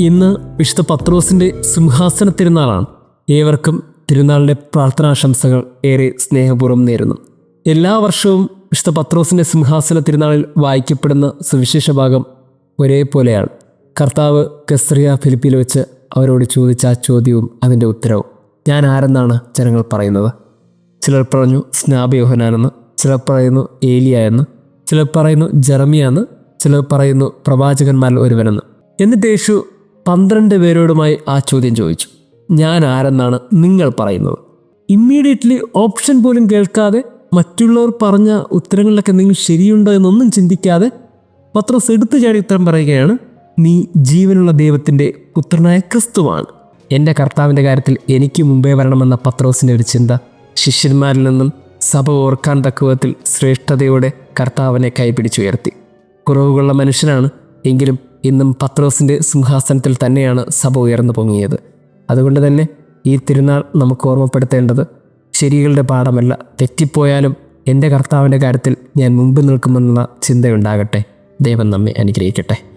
ഇന്ന് വിശുദ്ധ പത്രോസിന്റെ സിംഹാസന തിരുനാളാണ് ഏവർക്കും തിരുനാളിന്റെ പ്രാർത്ഥനാശംസകൾ ഏറെ സ്നേഹപൂർവം നേരുന്നു. എല്ലാ വർഷവും വിശുദ്ധ പത്രോസിന്റെ സിംഹാസന തിരുനാളിൽ വായിക്കപ്പെടുന്ന സുവിശേഷ ഭാഗം ഒരേപോലെയാണ്. കർത്താവ് കസ്രിയ ഫിലിപ്പിയിൽ വെച്ച് അവരോട് ചോദിച്ച ആ ചോദ്യവും അതിന്റെ ഉത്തരവും. ഞാൻ ആരെന്നാണ് ജനങ്ങൾ പറയുന്നത്? ചിലർ പറഞ്ഞു സ്നാബ് യോഹനാനെന്ന് ചിലർ പറയുന്നു ഏലിയ എന്ന് ചിലർ പറയുന്നു ജെറമിയ എന്ന് ചിലർ പറയുന്നു പ്രവാചകന്മാരിൽ ഒരുവനെന്ന്. എന്നിട്ട് യേശു പന്ത്രണ്ട് പേരോടുമായി ആ ചോദ്യം ചോദിച്ചു. ഞാൻ ആരെന്നാണ് നിങ്ങൾ പറയുന്നത്? ഇമ്മീഡിയറ്റ്ലി ഓപ്ഷൻ പോലും കേൾക്കാതെ മറ്റുള്ളവർ പറഞ്ഞ ഉത്തരങ്ങളിലൊക്കെ നിങ്ങൾ ശരിയുണ്ടോ എന്നൊന്നും ചിന്തിക്കാതെ പത്രോസ് എടുത്തു ചാടി ഉത്തരം പറയുകയാണ് നീ ജീവനുള്ള ദൈവത്തിന്റെ പുത്രനായ ക്രിസ്തുവാണ്. എന്റെ കർത്താവിന്റെ കാര്യത്തിൽ എനിക്ക് മുമ്പേ വരണമെന്ന പത്രോസിന്റെ ഒരു ചിന്ത ശിഷ്യന്മാരിൽ നിന്നും സഭ ഓർക്കാൻ തക്ക വിധത്തിൽ ശ്രേഷ്ഠതയോടെ കർത്താവിനെ കൈപിടിച്ചുയർത്തി. കുറവുകളുള്ള മനുഷ്യനാണ് എങ്കിലും ഇന്നും പത്രോസിന്റെ സിംഹാസനത്തിൽ തന്നെയാണ് സഭ ഉയർന്നു പൊങ്ങിയത്. അതുകൊണ്ട് തന്നെ ഈ തിരുനാൾ നമുക്ക് ഓർമ്മപ്പെടുത്തേണ്ടത് ശരികളുടെ പാഠമല്ല. തെറ്റിപ്പോയാലും എന്റെ കർത്താവിന്റെ കാര്യത്തിൽ ഞാൻ മുമ്പ് നിൽക്കുമെന്നുള്ള ചിന്തയുണ്ടാകട്ടെ. ദൈവം നമ്മെ അനുഗ്രഹിക്കട്ടെ.